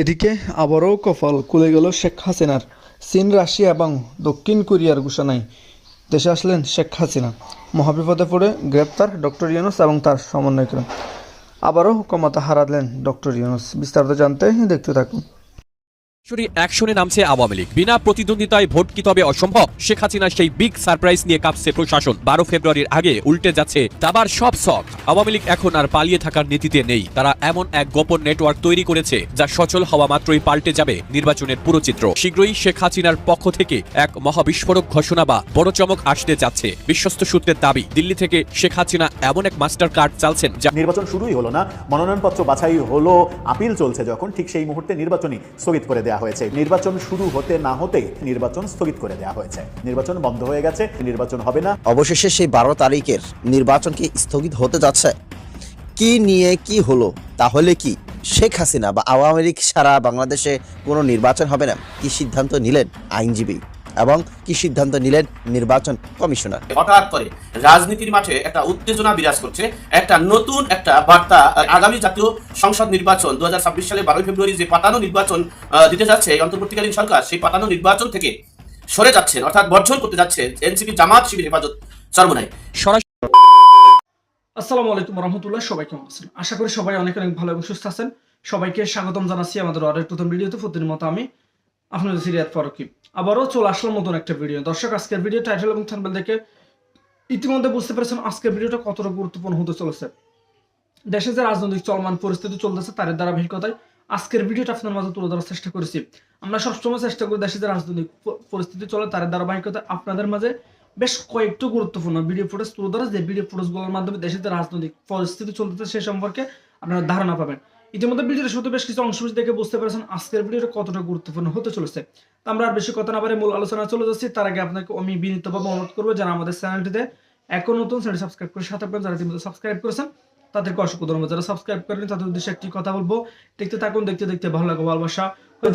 এদিকে আবারও কফল খুলে গেল শেখ হাসিনার। চীন, রাশিয়া এবং দক্ষিণ কোরিয়ার ঘোষণায় দেশে আসলেন শেখ হাসিনা। মহাবিপদে পড়ে গ্রেপ্তার ডক্টর ইউনুস এবং তার সমন্বয়করা। আবারও ক্ষমতা হারালেন ডক্টর ইউনুস। বিস্তারিত জানতে দেখতে থাকুন। অ্যাকশনে নামছে আওয়ামী লীগ। বিনা প্রতিদ্বন্দ্বিতায় ভোট কি তবে অসম্ভব? শেখ হাসিনার সেই বিগ সারপ্রাইজ নিয়ে কাঁপছে প্রশাসন। বারো ফেব্রুয়ারির আগে উল্টে যাচ্ছে দাবার সব শখ আওয়ামী লীগ এখন আর পালিয়ে থাকার নীতিতে নেই। তারা এমন এক গোপন নেটওয়ার্ক তৈরি করেছে, যা সচল হওয়া মাত্রই পাল্টে যাবে নির্বাচনের পুরো চিত্র। শীঘ্রই শেখ হাসিনার পক্ষ থেকে এক মহাবিস্ফোরক ঘোষণা বা বড় চমক আসতে যাচ্ছে। বিশ্বস্ত সূত্রের দাবি, দিল্লি থেকে শেখ হাসিনা এমন এক মাস্টার কার্ড চালছেন যা নির্বাচন শুরুই হলো না, মনোনয়নপত্র বাছাই হলো, আপিল চলছে যখন, ঠিক সেই মুহূর্তে নির্বাচনই স্থগিত করে দেওয়া হয়েছে। নির্বাচন শুরু হতে না হতে নির্বাচন স্থগিত করে দেওয়া হয়েছে। নির্বাচন বন্ধ হয়ে গেছে, নির্বাচন হবে না। অবশেষে সেই বারো তারিখের নির্বাচন কি স্থগিত হতে যাচ্ছে? কি নিয়ে কি হলো? তাহলে কি শেখ হাসিনা বা আওয়ামী লীগ সারা বাংলাদেশে কোনো নির্বাচন হবে না? কি সিদ্ধান্ত নিলেন আইনজীবী? এবং কি সিদ্ধান্ত নিলেন নির্বাচন কমিশনার? হঠাৎ করে রাজনীতির মাঠে একটা উত্তেজনা বিরাজ করছে একটা নতুন একটা বার্তা আগামী জাতীয় সংসদ নির্বাচন দু সালে বারোই ফেব্রুয়ারি যে পাতানো নির্বাচন দিতে যাচ্ছে এই অন্তর্বর্তীকালীন সরকার সেই পাতানো নির্বাচন থেকে সরে যাচ্ছেন অর্থাৎ বর্জন করতে যাচ্ছে এনসিপি জামাত শিবির হেফাজত সরাসরি আসসালামু আলাইকুম রহমতুল্লাহ সবাই কেমন আছেন? আশা করি সবাই অনেক অনেক ভালো এবং সুস্থ আছেন। সবাইকে স্বাগতম জানাচ্ছি আমাদের আরেক নতুন ভিডিওতে। প্রতিদিন মতো আমি আপনাদের সিরিয়াত ফারুকি। আবারও চলে আসলাম নতুন একটা ভিডিও। দর্শক, আজকের ভিডিও টাইটেল এবং থাম্বনেল দেখে ইতিমধ্যে বুঝতে পেরেছেন আজকের ভিডিওটা কতটা গুরুত্বপূর্ণ হতে চলেছে। দেশে যে রাজনৈতিক চলমান পরিস্থিতি চলতেছে তার ধারাবাহিকতায় আজকের ভিডিওটা আপনার মাঝে তুলে ধরার চেষ্টা করেছি। আমরা সবসময় চেষ্টা করি দেশে যে রাজনৈতিক পরিস্থিতি চলে তার ধারাবাহিকতায় আপনাদের মাঝে বেশ কয়েকটি গুরুত্বপূর্ণ ভিডিও ফুটেজ তুলে ধরা। যে ভিডিও ফুটেজগুলোর মাধ্যমে দেশের যে রাজনৈতিক পরিস্থিতি চলতেছে সে সম্পর্কে আপনারা ধারণা পাবেন। ইতিমধ্যে ভিডিওর শুরুতে বেশ কিছু অংশ দেখে বুঝতে পেরেছেন আজকের ভিডিওটা কতটা গুরুত্বপূর্ণ হতে চলেছে। আমরা আর বেশি কথা না পারে মূল আলোচনা চলে যাচ্ছি। তার আগে আপনাকে আমি বিনীতভাবে অনুরোধ করব যারা আমাদের চ্যানেলটিতে এখন নতুন চ্যানেল সাবস্ক্রাইব করে সাথে আপনারা যারা ইতিমধ্যে সাবস্ক্রাইব করেছেন, তাদেরকে অসংখ্য ধন্যবাদ। যারা সাবস্ক্রাইব করেন তাদের উদ্দেশ্যে একটি কথা বলব। দেখতে থাকুন, দেখতে দেখতে ভালো লাগবে ভালোবাসা।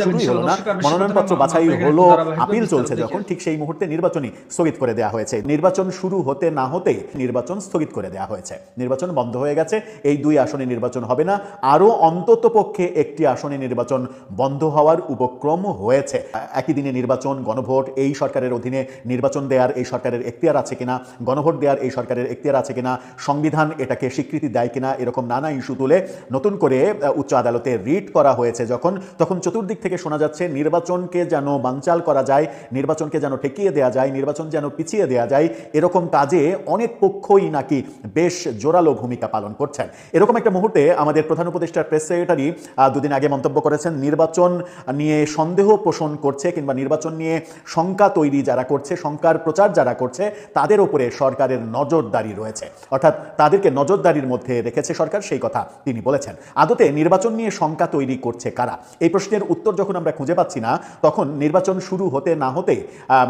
শুরুই হলো। না? মনোনয়নপত্র বাছাই হলো আপিল চলছে যখন ঠিক সেই মুহূর্তে নির্বাচনই স্থগিত করে দেওয়া হয়েছে। নির্বাচন শুরু হতে না হতে নির্বাচন স্থগিত করে দেওয়া হয়েছে। নির্বাচন বন্ধ হয়ে গেছে এই দুই আসনে নির্বাচন হবে না। আরও অন্তত পক্ষে একটি আসনে নির্বাচন বন্ধ হওয়ার উপক্রম হয়েছে। একই দিনে নির্বাচন গণভোট এই সরকারের অধীনে নির্বাচন দেওয়ার এই সরকারের এখতিয়ার আছে কিনা গণভোট দেওয়ার এই সরকারের এখতিয়ার আছে কিনা সংবিধান এটাকে স্বীকৃতি দেয় কিনা এরকম নানা ইস্যু তুলে নতুন করে উচ্চ আদালতে রিট করা হয়েছে যখন তখন চতুর্দিক থেকে শোনা যাচ্ছে, নির্বাচনকে যেন বানচাল করা যায়, নির্বাচনকে যেন ঠেকিয়ে দেওয়া যায়, নির্বাচন যেন পিছিয়ে দেওয়া যায়, এরকম কাজে অনেক পক্ষই নাকি বেশ জোরালো ভূমিকা পালন করছেন। এরকম একটা মুহূর্তে আমাদের প্রধান উপদেষ্টার প্রেস সেক্রেটারি দুদিন আগে মন্তব্য করেছেন, নির্বাচন নিয়ে সন্দেহ পোষণ করছে কিংবা নির্বাচন নিয়ে শঙ্কা তৈরি যারা করছে, শঙ্কার প্রচার যারা করছে, তাদের উপরে সরকারের নজরদারি রয়েছে। অর্থাৎ তাদেরকে নজরদারির মধ্যে রেখেছে সরকার, সেই কথা তিনি বলেছেন। আদতে নির্বাচন নিয়ে শঙ্কা তৈরি করছে কারা? এই প্রশ্নের উত্তর যখন আমরা খুঁজে পাচ্ছি না, তখন নির্বাচন শুরু হতে না হতে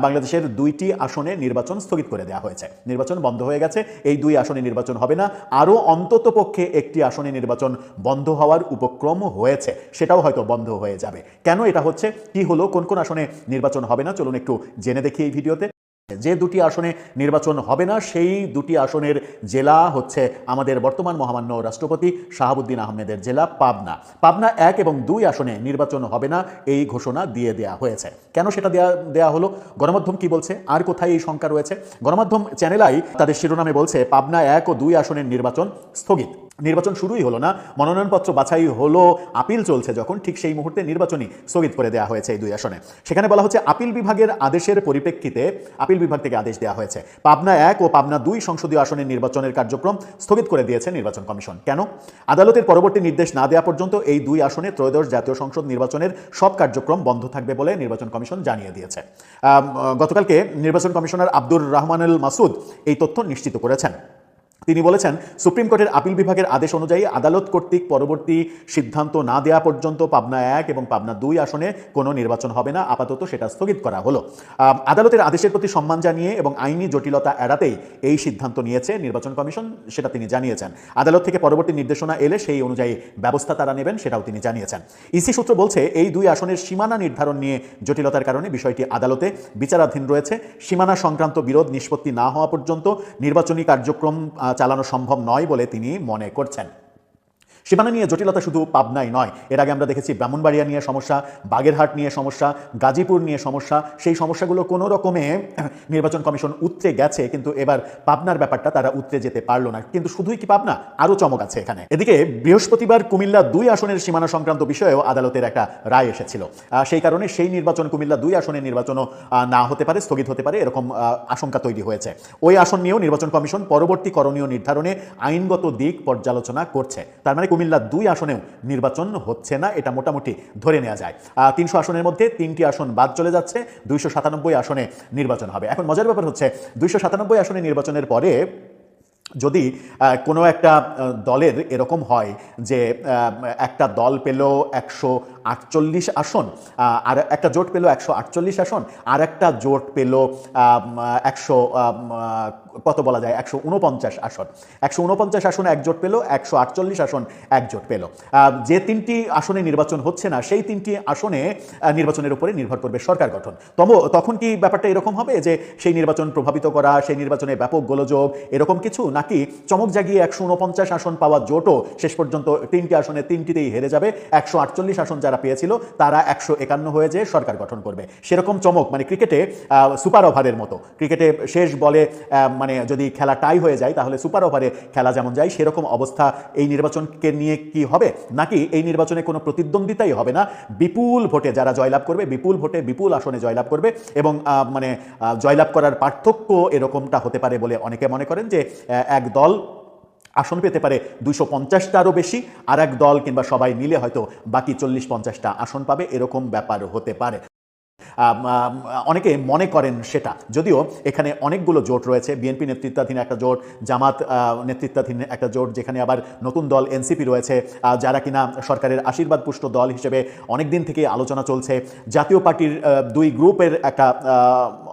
বাংলাদেশের দুইটি আসনে নির্বাচন স্থগিত করে দেওয়া হয়েছে। নির্বাচন বন্ধ হয়ে গেছে, এই দুই আসনে নির্বাচন হবে না। আরও অন্তত পক্ষে একটি আসনে নির্বাচন বন্ধ হওয়ার উপক্রম হয়েছে, সেটাও হয়তো বন্ধ হয়ে যাবে। কেন এটা হচ্ছে? কি হলো? কোন কোন আসনে নির্বাচন হবে না? চলুন একটু জেনে দেখি এই ভিডিওতে। যে দুটি আসনে নির্বাচন হবে না, সেই দুটি আসনের জেলা হচ্ছে আমাদের বর্তমান মহামান্য রাষ্ট্রপতি শাহাবুদ্দিন আহমেদের জেলা পাবনা। পাবনা এক এবং দুই আসনে নির্বাচন হবে না, এই ঘোষণা দিয়ে দেয়া হয়েছে। কেন সেটা দেয়া দেয়া হলো? গণমাধ্যম কি বলছে? আর কোথায় এই শঙ্কা রয়েছে? গণমাধ্যম চ্যানেলাই তাদের শিরোনামে বলছে, পাবনা এক ও দুই আসনের নির্বাচন স্থগিত। নির্বাচন শুরুই হলো না, মনোনয়নপত্র বাছাই হলো, আপিল চলছে যখন, ঠিক সেই মুহূর্তে নির্বাচনই স্থগিত করে দেওয়া হয়েছে এই দুই আসনে। সেখানে বলা হচ্ছে, আপিল বিভাগের আদেশের পরিপ্রেক্ষিতে আপিল বিভাগ থেকে আদেশ দেওয়া হয়েছে। পাবনা এক ও পাবনা দুই সংসদীয় আসনের নির্বাচনের কার্যক্রম স্থগিত করে দিয়েছে নির্বাচন কমিশন। কেন? আদালতের পরবর্তী নির্দেশ না দেওয়া পর্যন্ত এই দুই আসনে ত্রয়োদশ জাতীয় সংসদ নির্বাচনের সব কার্যক্রম বন্ধ থাকবে বলে নির্বাচন কমিশন জানিয়ে দিয়েছে। গতকালকে নির্বাচন কমিশনার আব্দুর রহমানুল মাসুদ এই তথ্য নিশ্চিত করেছেন। তিনি বলেছেন, সুপ্রিম কোর্টের আপিল বিভাগের আদেশ অনুযায়ী আদালত কর্তৃক পরবর্তী সিদ্ধান্ত না দেওয়া পর্যন্ত পাবনা এক এবং পাবনা দুই আসনে কোনো নির্বাচন হবে না। আপাতত সেটা স্থগিত করা হলো। আদালতের আদেশের প্রতি সম্মান জানিয়ে এবং আইনি জটিলতা এড়াতেই এই সিদ্ধান্ত নিয়েছে নির্বাচন কমিশন, সেটা তিনি জানিয়েছেন। আদালত থেকে পরবর্তী নির্দেশনা এলে সেই অনুযায়ী ব্যবস্থা তারা নেবেন, সেটাও তিনি জানিয়েছেন। ইসি সূত্র বলছে, এই দুই আসনের সীমানা নির্ধারণ নিয়ে জটিলতার কারণে বিষয়টি আদালতে বিচারাধীন রয়েছে। সীমানা সংক্রান্ত বিরোধ নিষ্পত্তি না হওয়া পর্যন্ত নির্বাচনী কার্যক্রম চালানো সম্ভব নয় বলে তিনি মনে করছেন। সীমানা নিয়ে জটিলতা শুধু পাবনাই নয়। এর আগে আমরা দেখেছি ব্রাহ্মণবাড়িয়া নিয়ে সমস্যা, বাগেরহাট নিয়ে সমস্যা, গাজীপুর নিয়ে সমস্যা। সেই সমস্যাগুলো কোনো রকমে নির্বাচন কমিশন উতরে গেছে, কিন্তু এবার পাবনার ব্যাপারটা তারা উতরে যেতে পারল না। কিন্তু শুধুই কি পাবনা? আরও চমক আছে এখানে। এদিকে বৃহস্পতিবার কুমিল্লা দুই আসনের সীমানা সংক্রান্ত বিষয়েও আদালতের একটা রায় এসেছিল। সেই কারণে সেই নির্বাচন কুমিল্লা দুই আসনের নির্বাচনও না হতে পারে, স্থগিত হতে পারে, এরকম আশঙ্কা তৈরি হয়েছে। ওই আসন নিয়েও নির্বাচন কমিশন পরবর্তী করণীয় নির্ধারণে আইনগত দিক পর্যালোচনা করছে। তার মানে কুমিল্লা দুই আসনেও নির্বাচন হচ্ছে না, এটা মোটামুটি ধরে নেওয়া যায়। তিনশো আসনের মধ্যে তিনটি আসন বাদ চলে যাচ্ছে, দুইশো সাতানব্বই আসনে নির্বাচন হবে। এখন মজার ব্যাপার হচ্ছে, দুইশো সাতানব্বই আসনে নির্বাচনের পরে যদি কোনো একটা দলের এরকম হয় যে একটা দল পেল একশো আটচল্লিশ আসন আর একটা জোট পেল একশো আটচল্লিশ আসন, আর একটা জোট পেল একশো কত বলা যায়, একশো উনপঞ্চাশ আসন। একশো উনপঞ্চাশ আসনে এক জোট পেল, একশো আটচল্লিশ আসন এক জোট পেল। যে তিনটি আসনে নির্বাচন হচ্ছে না, সেই তিনটি আসনে নির্বাচনের উপরে নির্ভর করবে সরকার গঠন। তব তখন কি ব্যাপারটা এরকম হবে যে, সেই নির্বাচন প্রভাবিত করা, সেই নির্বাচনে ব্যাপক গোলযোগ, এরকম কিছু নাকি চমক জাগিয়ে একশো উনপঞ্চাশ আসন পাওয়া জোটও শেষ পর্যন্ত তিনটি আসনে তিনটিতেই হেরে যাবে। একশো আটচল্লিশ আসন যারা পেয়েছিল, তারা একশো একান্ন হয়ে যে সরকার গঠন করবে। সেরকম চমক মানে ক্রিকেটে সুপার ওভারের মতো। ক্রিকেটে শেষ বলে মানে যদি খেলা টাই হয়ে যায়, তাহলে সুপার ওভারে খেলা যেমন যায়, সেরকম অবস্থা এই নির্বাচনকে নিয়ে কি হবে? নাকি এই নির্বাচনে কোনো প্রতিদ্বন্দ্বিতাই হবে না? বিপুল ভোটে যারা জয়লাভ করবে, বিপুল ভোটে বিপুল আসনে জয়লাভ করবে এবং মানে জয়লাভ করার পার্থক্য এরকমটা হতে পারে বলে অনেকে মনে করেন যে এক দল আসন পেতে পারে দুইশো পঞ্চাশটারও বেশি আর এক দল কিংবা সবাই মিলে হয়তো বাকি চল্লিশ পঞ্চাশটা আসন পাবে, এরকম ব্যাপার হতে পারে। অনেকে মনে করেন সেটা। যদিও এখানে অনেকগুলো জোট রয়েছে। বিএনপি নেতৃত্বাধীন একটা জোট, জামাত নেতৃত্বাধীন একটা জোট, যেখানে আবার নতুন দল এনসিপি রয়েছে যারা কিনা সরকারের আশীর্বাদ পুষ্ট দল হিসেবে অনেক দিন থেকে আলোচনা চলছে। জাতীয় পার্টির দুই গ্রুপের একটা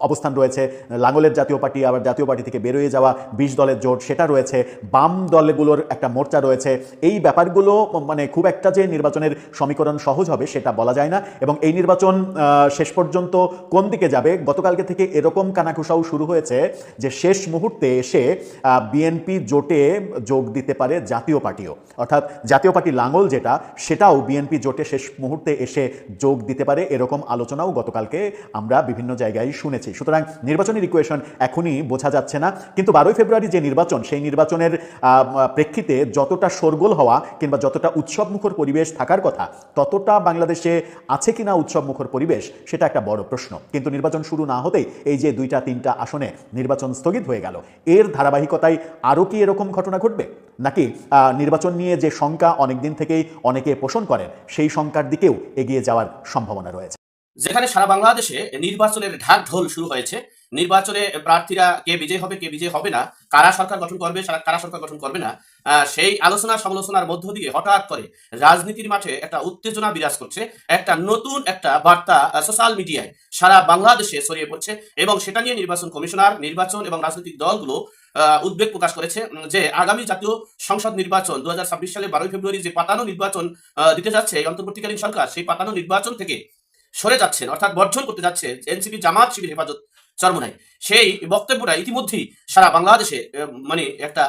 অবস্থান রয়েছে। লাঙ্গলের জাতীয় পার্টি, আবার জাতীয় পার্টি থেকে বেরোয়ে যাওয়া বিশ দলের জোট, সেটা রয়েছে। বাম দলগুলোর একটা মোর্চা রয়েছে। এই ব্যাপারগুলো মানে খুব একটা যে নির্বাচনের সমীকরণ সহজ হবে, সেটা বলা যায় না। এবং এই নির্বাচন শেষ পর্যন্ত কোন দিকে যাবে? গতকালকে থেকে এরকম কানাকুশাও শুরু হয়েছে যে শেষ মুহূর্তে এসে বিএনপি জোটে যোগ দিতে পারে জাতীয় পার্টিও। অর্থাৎ জাতীয় পার্টি লাঙ্গল যেটা, সেটাও বিএনপি জোটে শেষ মুহূর্তে এসে যোগ দিতে পারে এরকম আলোচনাও গতকালকে আমরা বিভিন্ন জায়গায় শুনেছি। সুতরাং নির্বাচনের ইকুয়েশন এখনই বোঝা যাচ্ছে না। কিন্তু বারোই ফেব্রুয়ারি যে নির্বাচন, সেই নির্বাচনের প্রেক্ষিতে যতটা শোরগোল হওয়া কিংবা যতটা উৎসবমুখর পরিবেশ থাকার কথা, ততটা বাংলাদেশে আছে কিনা উৎসবমুখর পরিবেশ, সেটা বড় প্রশ্ন। কিন্তু নির্বাচন শুরু না হতেই এই যে দুইটা, তিনটা আসনে নির্বাচন স্থগিত হয়ে গেল, এর ধারাবাহিকতায় আরও কি এরকম ঘটনা ঘটবে? নাকি নির্বাচন নিয়ে যে শঙ্কা অনেকদিন থেকেই অনেকে পোষণ করেন, সেই শঙ্কার দিকেও এগিয়ে যাওয়ার সম্ভাবনা রয়েছে। যেখানে সারা বাংলাদেশে নির্বাচনের ঢাক ঢোল শুরু হয়েছে নির্বাচনে প্রার্থীরা কে বিজয় হবে, কে বিজয় হবে না, কারা সরকার গঠন করবে কারা সরকার গঠন করবে না সেই আলোচনা সমালোচনার মধ্য দিয়ে হঠাৎ করে রাজনীতির মাঠে একটা উত্তেজনা বিরাজ করছে, একটা নতুন একটা বার্তা সোশ্যাল মিডিয়ায় সারা বাংলাদেশে ছড়িয়ে পড়ছে এবং সেটা নিয়ে নির্বাচন কমিশনার, নির্বাচন এবং রাজনৈতিক দলগুলো উদ্বেগ প্রকাশ করেছে যে আগামী জাতীয় সংসদ নির্বাচন দু হাজার ছাব্বিশ সালে বারোই ফেব্রুয়ারি যে পাতানো নির্বাচন দিতে যাচ্ছে অন্তর্বর্তীকালীন সরকার, সেই পাতানো নির্বাচন থেকে সরে যাচ্ছেন, অর্থাৎ বর্জন করতে যাচ্ছে, এনসিপি জামাত শিবির হেফাজত চরমনাই সেই বক্তব্যটা ইতিমধ্যেই সারা বাংলাদেশে মানে একটা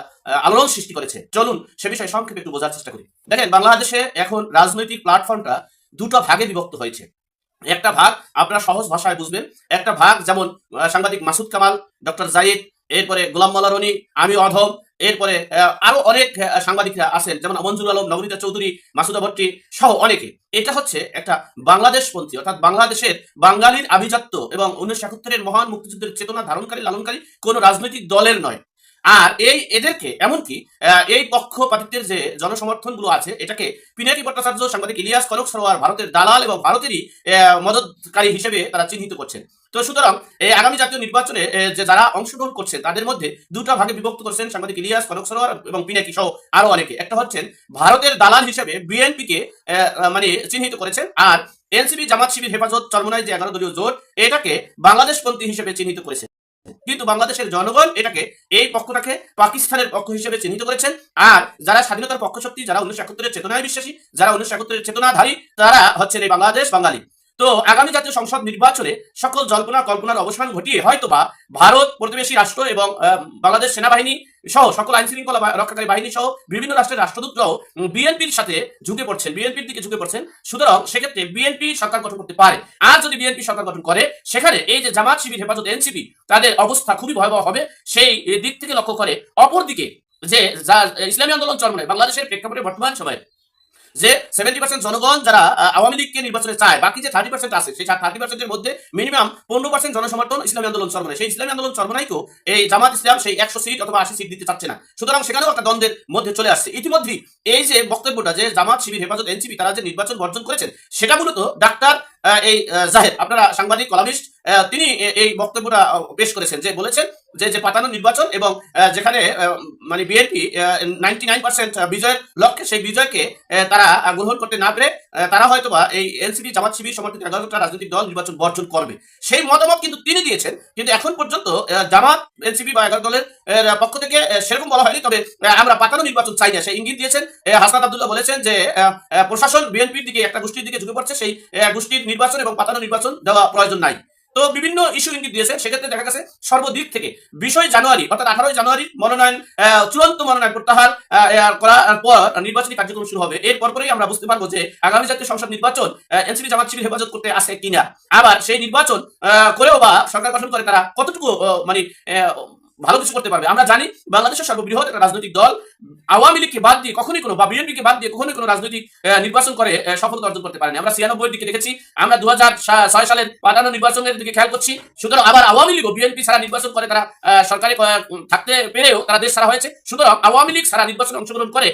আলোড়ন সৃষ্টি করেছে। চলুন সে বিষয়ে সংক্ষেপে একটু বোঝার চেষ্টা করি। দেখেন, বাংলাদেশে এখন রাজনৈতিক প্ল্যাটফর্মটা দুটো ভাগে বিভক্ত হয়েছে। একটা ভাগ আপনারা সহজ ভাষায় বুঝবেন, একটা ভাগ যেমন সাংবাদিক মাসুদ কামাল, ডক্টর জাইদ, এরপরে গোলাম মালারনি রনি আমি অধম এরপরে আরও অনেক সাংবাদিকরা আছেন, যেমন মঞ্জুর আলম, নবনীতা চৌধুরী, মাসুদা ভট্টি সহ অনেকে। এটা হচ্ছে একটা বাংলাদেশপন্থী, অর্থাৎ বাংলাদেশের বাঙালির আভিজাত্য এবং উনিশশো একাত্তরের মহান মুক্তিযুদ্ধের চেতনা ধারণকারী, লালনকারী কোন রাজনৈতিক দলের নয়। আর এই এদেরকে, এমনকি এই পক্ষপাতিত্বের যে জনসমর্থনগুলো আছে, এটাকে পিনাকি ভট্টাচার্য সাংবাদিক ইলিয়াস কনক সরোয়ার ভারতের দালাল এবং ভারতেরই মদতকারী হিসেবে তারা চিহ্নিত করছেন। তো সুতরাং এই আগামী জাতীয় নির্বাচনে যে যারা অংশগ্রহণ করছে তাদের মধ্যে দুটা ভাগে বিভক্ত করছেন সাংবাদিক ইলিয়াস কনক সরোয়ার এবং পিনাকি সহ আরও অনেকে। একটা হচ্ছেন ভারতের দালাল হিসেবে বিএনপিকে মানে চিহ্নিত করেছেন, আর এনসিপি জামাত শিবির হেফাজত চরমনায় যে এগারো দলীয় জোট, এটাকে বাংলাদেশপন্থী হিসেবে চিহ্নিত করেছে। কিন্তু বাংলাদেশের জনগণ এটাকে এই পক্ষটাকে পাকিস্তানের পক্ষ হিসেবে চিহ্নিত করেছেন। আর যারা স্বাধীনতার পক্ষ শক্তি যারা উনিশশো একাত্তরের চেতনায় বিশ্বাসী, যারা উনিশশো একাত্তরের চেতনাধারী, তারা হচ্ছেন এই বাংলাদেশ বাঙালি। তো আগামী জাতীয় সংসদ নির্বাচনে সকল জল্পনা কল্পনার অবসান ঘটিয়ে হয়তোবা ভারত, প্রতিবেশী রাষ্ট্র এবং বাংলাদেশ সেনাবাহিনী সহ সকল আইন শৃঙ্খলা রক্ষাকারী বাহিনী সহ বিভিন্ন রাষ্ট্রের রাষ্ট্রদূতরাও বিএনপির সাথে ঝুঁকে পড়ছেন, বিএনপির দিকে ঝুঁকে পড়ছেন। সুতরাং সেক্ষেত্রে বিএনপি সরকার গঠন করতে পারে। আর যদি বিএনপি সরকার গঠন করে, সেখানে এই যে জামাত শিবির, হেফাজত এনসিপি, তাদের অবস্থা খুবই ভয়াবহ হবে। সেই দিক থেকে লক্ষ্য করে অপরদিকে যে, যা, ইসলামী আন্দোলন চরমনে বাংলাদেশের প্রেক্ষাপটে বর্তমান সময়ে যে সেভেন্টি পার্সেন্ট জনগণ যারা আওয়ামী লীগকে নির্বাচনে চায়, বাকি যে থার্টি পার্সেন্ট আছে, সেই থার্টি পার্সেন্টের মধ্যে মিনিমাম পনেরো পার্সেন্ট জনসমর্থন ইসলামী আন্দোলন সর্বনাই সেই ইসলামী আন্দোলন সর্বনাইকেও এই জামাত ইসলাম সেই একশো সিট অথবা আশি সিট দিতে চাচ্ছে না। সুতরাং সেখানেও একটা দ্বন্দ্বের মধ্যে চলে আসছে। ইতিমধ্যেই এই যে বক্তব্যটা যে জামাত শিবির, হেফাজত, এনসিপি, তারা যে নির্বাচন বর্জন করেছেন, সেটা মূলত ডাক্তার এই জাহেদ, আপনারা সাংবাদিক, কলামিস্ট তিনি এই বক্তব্যটা পেশ করেছেন যে বলেছেন যে যে পাতানো নির্বাচন এবং যেখানে মানে বিএনপি নাইনটি বিজয়ের লক্ষ্যে, সেই বিজয়কে তারা গ্রহণ করতে না পেরে তারা হয়তোবা এই এনসিপি জামাত শিবির সমর্থিত এগারোটা রাজনৈতিক দল নির্বাচন বর্জন করবে। সেই মতামত কিন্তু তিনি দিয়েছেন, কিন্তু এখন পর্যন্ত জামাত এনসিপি বা এগারো দলের পক্ষ থেকে সেরকম বলা হয়নি, তবে আমরা পাতানো নির্বাচন চাই না। সেই ইঙ্গিত দিয়েছেন হাসনাত আব্দুল্লাহ বলেছেন যে প্রশাসন বিএনপির দিকে, একটা গোষ্ঠীর দিকে ঝুঁকে পড়ছে, সেই গোষ্ঠীর নির্বাচন এবং পাতানো নির্বাচন দেওয়া প্রয়োজন নাই। তো বিভিন্ন ইস্যু ইঙ্গিত দিয়েছে, সেক্ষেত্রে দেখা গেছে সর্বদিক থেকে বিষয় জানুয়ারি, অর্থাৎ আঠারোই জানুয়ারি মনোনয়ন চূড়ান্ত মনোনয়ন প্রত্যাহার করার পর নির্বাচনী কার্যক্রম শুরু হবে। এর পরপরই আমরা বুঝতে পারব যে আগামী জাতীয় সংসদ নির্বাচন এনসিপি জামাত শিবির হেফাজত করতে আসে কিনা। আবার সেই নির্বাচন করেও বা সরকার গঠন করে তারা কতটুকু মানে ভালো কিছু করতে পারবে। আমরা জানি বাংলাদেশের সর্ববৃহৎ একটা রাজনৈতিক দল। আওয়ামী লীগকে বাদ দিয়ে কখনই কোনো বা বিএনপিকে বাদ দিয়ে কখনোই কোনো রাজনৈতিক নির্বাচন করে সফলতা অর্জন করতে পারেনি। আমরা ছিয়ানব্বই দিকে দেখেছি। আমরা দু হাজার ছয় সালের পাঠানো নির্বাচনের দিকে খেয়াল করছি। সুতরাং আবার আওয়ামী লীগও বিএনপি ছাড়া নির্বাচন করে তারা সরকারি থাকতে পেরেও তারা দেশ ছাড়া হয়েছে। সুতরাং আওয়ামী লীগ ছাড়া নির্বাচনে অংশগ্রহণ করে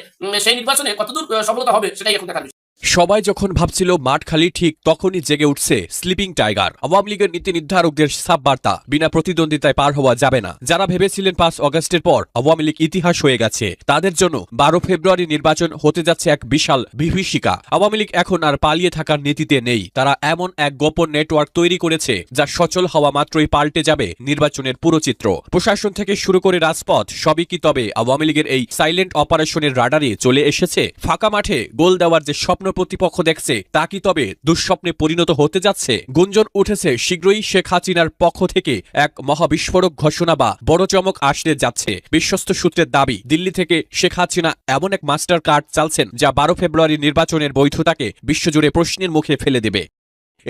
সেই নির্বাচনে কতদূর সফলতা হবে সেটাই এখন দেখার। সবাই যখন ভাবছিল মাঠ খালি, ঠিক তখনই জেগে উঠছে স্লিপিং টাইগার। আওয়ামী লীগের নীতি নির্ধারকদের সাব বার্তা, বিনা প্রতিদ্বন্দ্বিতায় পার হওয়া যাবে না। যারা ভেবেছিলেন পাঁচ অগস্টের পর আওয়ামী লীগ ইতিহাস হয়ে গেছে, তাদের জন্য বারো ফেব্রুয়ারি নির্বাচন হতে যাচ্ছে এক বিশাল বিভীষিকা আওয়ামী লীগ এখন আর পালিয়ে থাকার নীতিতে নেই। তারা এমন এক গোপন নেটওয়ার্ক তৈরি করেছে, যা সচল হওয়া মাত্রই পাল্টে যাবে নির্বাচনের পুরো চিত্র। প্রশাসন থেকে শুরু করে রাজপথ, সবই কি তবে আওয়ামী লীগের এই সাইলেন্ট অপারেশনের রাডারে চলে এসেছে? ফাঁকা মাঠে গোল দেওয়ার যে স্বপ্ন প্রতিপক্ষ দেখছে, তা কি তবে দুঃস্বপ্নে পরিণত হতে যাচ্ছে? গুঞ্জন উঠেছে, শীঘ্রই শেখ হাসিনার পক্ষ থেকে এক মহাবিস্ফোরক ঘোষণা বা বড় চমক আসতে যাচ্ছে। বিশ্বস্ত সূত্রের দাবি, দিল্লি থেকে শেখ হাসিনা এমন এক মাস্টার কার্ড চালছেন যা বারো ফেব্রুয়ারি নির্বাচনের বৈধতাকে বিশ্বজুড়ে প্রশ্নের মুখে ফেলে দেবে।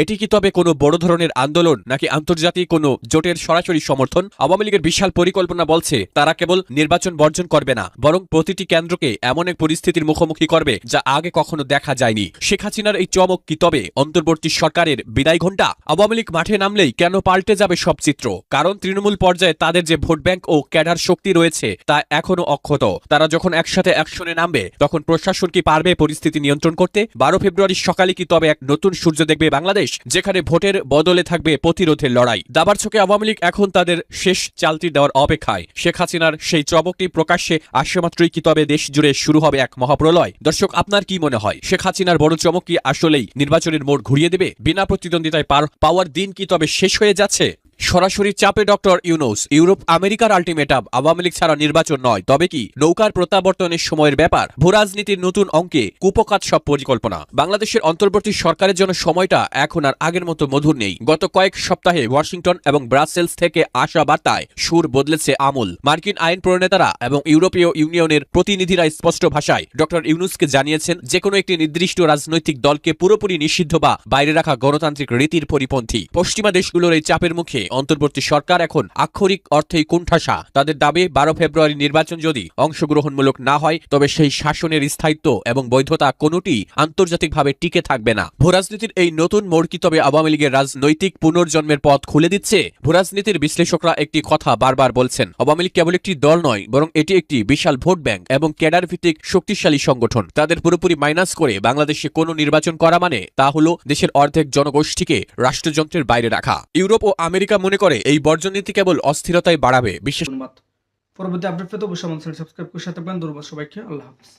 এটি কি তবে কোনো বড় ধরনের আন্দোলন, নাকি আন্তর্জাতিক কোনো জোটের সরাসরি সমর্থন? আওয়ামী লীগের বিশাল পরিকল্পনা বলছে, তারা কেবল নির্বাচন বর্জন করবে না, বরং প্রতিটি কেন্দ্রকে এমন এক পরিস্থিতির মুখোমুখি করবে যা আগে কখনো দেখা যায়নি। শেখ হাসিনার এই চমক কি তবে অন্তর্বর্তী সরকারের বিদায় ঘণ্টা? আওয়ামী লীগ মাঠে নামলেই কেন পাল্টে যাবে সব চিত্র? কারণ তৃণমূল পর্যায়ে তাদের যে ভোট ব্যাংক ও ক্যাডার শক্তি রয়েছে, তা এখনও অক্ষত। তারা যখন একসাথে অ্যাকশনে নামবে, তখন প্রশাসন কি পারবে পরিস্থিতি নিয়ন্ত্রণ করতে? বারো ফেব্রুয়ারি সকালে কি তবে এক নতুন সূর্য দেখবে বাংলাদেশ? যেখানে ভোটের বদলে থাকবে প্রতিরোধের লড়াই। দাবার ছকে আওয়ামী লীগ এখন তাদের শেষ চালটি দেওয়ার অপেক্ষায়। শেখ হাসিনার সেই চমকটি প্রকাশ্যে আসে মাত্রই কি তবে দেশ জুড়ে শুরু হবে এক মহাপ্রলয়। দর্শক, আপনার কি মনে হয়? শেখ হাসিনার বড় চমক কি আসলেই নির্বাচনের মোড় ঘুরিয়ে দেবে? বিনা প্রতিদ্বন্দ্বিতায় পার পাওয়ার দিন কি তবে শেষ হয়ে যাচ্ছে? সরাসরি চাপে ডক্টর ইউনুস। ইউরোপ আমেরিকার আলটিমেটাম, আওয়ামী লীগ ছাড়া নির্বাচন নয়। তবে কি নৌকার প্রত্যাবর্তনের সময়ের ব্যাপার? ভূরাজনীতির নতুন অঙ্কে কুপকাত সব পরিকল্পনা। বাংলাদেশের অন্তর্বর্তী সরকারের জন্য সময়টা এখন আর আগের মতো মধুর নেই। গত কয়েক সপ্তাহে ওয়াশিংটন এবং ব্রাসেলস থেকে আসা বার্তায় সুর বদলেছে আমূল। মার্কিন আইন প্রণেতারা এবং ইউরোপীয় ইউনিয়নের প্রতিনিধিরা স্পষ্ট ভাষায় ডক্টর ইউনুসকে জানিয়েছেন যে কোনো একটি নির্দিষ্ট রাজনৈতিক দলকে পুরোপুরি নিষিদ্ধ বা বাইরে রাখা গণতান্ত্রিক রীতির পরিপন্থী। পশ্চিমা দেশগুলোর এই চাপের মুখে অন্তর্বর্তী সরকার এখন আক্ষরিক অর্থেই কুণ্ঠাসা। তাদের দাবি, বারো ফেব্রুয়ারি নির্বাচন যদি অংশগ্রহণমূলক না হয়, তবে সেই শাসনের স্থায়িত্ব এবং বৈধতা কোনোটি আন্তর্জাতিকভাবে টিকে থাকবে না। ভূরাজনীতির এই নতুন মোড় কি তবে আওয়ামী লীগের রাজনৈতিক পুনর্জন্মের পথ খুলে দিচ্ছে? ভূরাজনীতির বিশ্লেষকরা একটি কথা বারবার বলছেন, আওয়ামী লীগ কেবল একটি দল নয়, বরং এটি একটি বিশাল ভোট ব্যাংক এবং ক্যাডার ভিত্তিক শক্তিশালী সংগঠন। তাদের পুরোপুরি মাইনাস করে বাংলাদেশে কোনো নির্বাচন করা মানে তা হলো দেশের অর্ধেক জনগোষ্ঠীকে রাষ্ট্রযন্ত্রের বাইরে রাখা। ইউরোপ ও আমেরিকা মনে করে, এই বর্জনীতি কেবল অস্থিরতাই বাড়াবে। বিশেষ পরবর্তী আপডেট পেতে অবশ্যই আমাদের সাবস্ক্রাইব করে সাথে পান ধন্যবাদ সবাইকে। আল্লাহ হাফিজ।